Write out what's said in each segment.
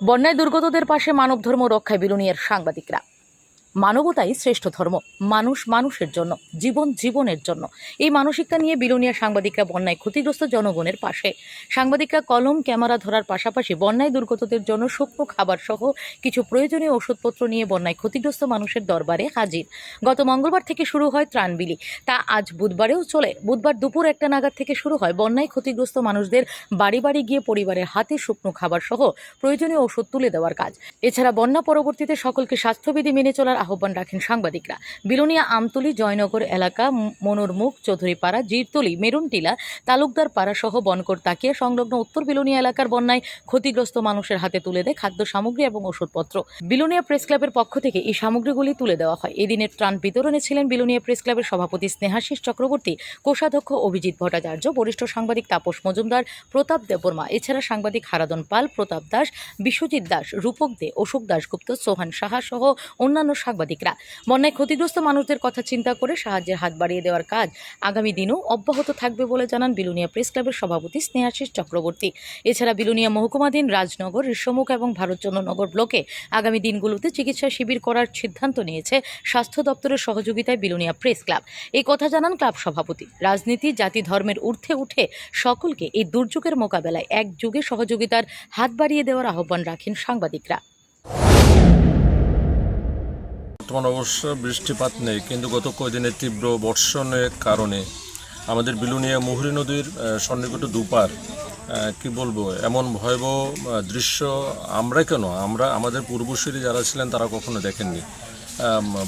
বন্যায় দুর্গতদের পাশে মানবধর্ম রক্ষায় বিলুনিয়ার সাংবাদিকরা। মানবতাই শ্রেষ্ঠ ধর্ম, মানুষ মানুষের জন্য, জীবন জীবনের জন্য। এই মানসিকতা নিয়ে বিলোনিয়া সাংবাদিকরা বন্যায় ক্ষতিগ্রস্ত জনগণের পাশে। সাংবাদিকরা কলম, ক্যামেরা ধরার পাশাপাশি বন্যায় দুর্গতদের জন্য শুকনো খাবার সহ কিছু প্রয়োজনীয় ওষুধপত্র নিয়ে বন্যায় ক্ষতিগ্রস্ত মানুষের দরবারে হাজির। গত মঙ্গলবার থেকে শুরু হয় ত্রাণ বিলি তা আজ বুধবারেও চলে। বুধবার দুপুর একটা নাগাদ থেকে শুরু হয় বন্যায় ক্ষতিগ্রস্ত মানুষদের বাড়ি বাড়ি গিয়ে পরিবারের হাতে শুকনো খাবার সহ প্রয়োজনীয় ওষুধ তুলে দেওয়ার কাজ। এছাড়া বন্যা পরবর্তীতে সকলকে স্বাস্থ্যবিধি মেনে চলার আহ্বান রাখেন সাংবাদিকরা। বিলোনিয়া আমতলি জয়নগর এলাকা মনোরমুখ চৌধুরীপাড়া, জিরতলি, মেরুনটিলা, তালুকদার পাড়া সহ বনকর তাকিয়া সংলগ্ন উত্তর বিলোনিয়া এলাকার বন্যায় ক্ষতিগ্রস্ত মানুষের হাতে তুলে দেয় খাদ্য সামগ্রী এবং ওষুধপত্র। বিলোনিয়া প্রেস ক্লাবের পক্ষ থেকে এই সামগ্রীগুলি তুলে দেওয়া হয়। এদিনের ত্রাণ বিতরণে ছিলেন বিলোনিয়া প্রেস ক্লাবের সভাপতি স্নেহাশিস চক্রবর্তী, কোষাধ্যক্ষ অভিজিৎ ভট্টাচার্য, বরিষ্ঠ সাংবাদিক তাপস মজুমদার, প্রতাপ দেববর্মা, এছাড়া সাংবাদিক হারাদন পাল, প্রতাপ দাস, বিশ্বজিৎ দাস, রূপক দে, অশোক দাশগুপ্ত, সোহান সাহা সহ অন্যান্য সাংবাদিকরা। বন্যায় ক্ষতিগ্রস্ত মানুষদের কথা চিন্তা করে সাহায্যের হাত বাড়িয়ে দেওয়ার কাজ আগামী দিনেও অব্যাহত থাকবে বলে জানান বিলুনিয়া প্রেস ক্লাবের সভাপতি স্নেহাশিস চক্রবর্তী। এছাড়া বিলুনিয়া মহকুমাধীন রাজনগর ঋষ্যমুখ এবং ভারতচন্দ্র নগর ব্লকে আগামী দিনগুলোতে চিকিৎসা শিবির করার সিদ্ধান্ত নিয়েছে স্বাস্থ্য দপ্তরের সহযোগিতায় বিলুনিয়া প্রেস ক্লাব। এই কথা জানান ক্লাব সভাপতি। রাজনীতি, জাতি ধর্মের ঊর্ধ্বে উঠে সকলকে এই দুর্যোগের মোকাবেলায় একযোগে সহযোগিতার হাত বাড়িয়ে দেওয়ার আহ্বান রাখেন সাংবাদিকরা। বর্তমান অবশ্য বৃষ্টিপাত নেই, কিন্তু গত কয়েকদিনের তীব্র বর্ষণের কারণে আমাদের বিলুনিয়া মুহুরী নদীর সন্নিকট দুপার কি বলব, এমন ভয়াবহ দৃশ্য আমরা কেন? আমরা আমাদের পূর্বসূরি যারা ছিলেন তারা কখনো দেখেননি।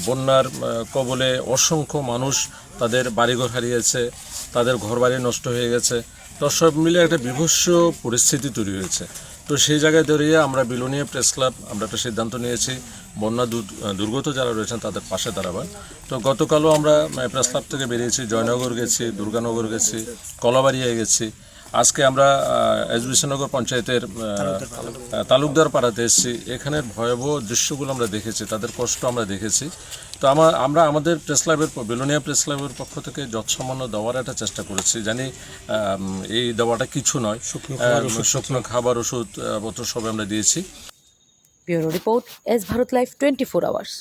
বন্যার কবলে অসংখ্য মানুষ তাদের বাড়িঘর হারিয়েছে, তাদের ঘরবাড়ি নষ্ট হয়ে গেছে। তো সব মিলে একটা বিভৎস পরিস্থিতি তৈরি হয়েছে। তো সেই জায়গায় দাঁড়িয়ে আমরা বিলোনিয়া প্রেস ক্লাব, আমরা একটা সিদ্ধান্ত নিয়েছি। বন্যা দুর্গত যারা রয়েছেন তাদের পাশে দাঁড়াবার। তো গতকালও আমরা প্রেস ক্লাব থেকে বেরিয়েছি, জয়নগর গেছি, দুর্গানগর গেছি, কলাবাড়িয়ায় গেছি। আজকে আমরা এসবিসনগর পঞ্চায়েতের তালুকদার পাড়াতে এসেছি। এখানের ভয়াবহ দৃশ্যগুলো আমরা দেখেছি তাদের কষ্ট আমরা দেখেছি। তো আমার আমরা আমাদের প্রেস ক্লাবের বেলোনিয়া প্রেস ক্লাবের পক্ষ থেকে যৎসামান্য দেওয়ার একটা চেষ্টা করেছি। জানি এই দেওয়াটা কিছু নয়। শুকনো খাবার ওষুধ। পত্র সব আমরা দিয়েছি। Bureau report S Bharat life twenty four hours.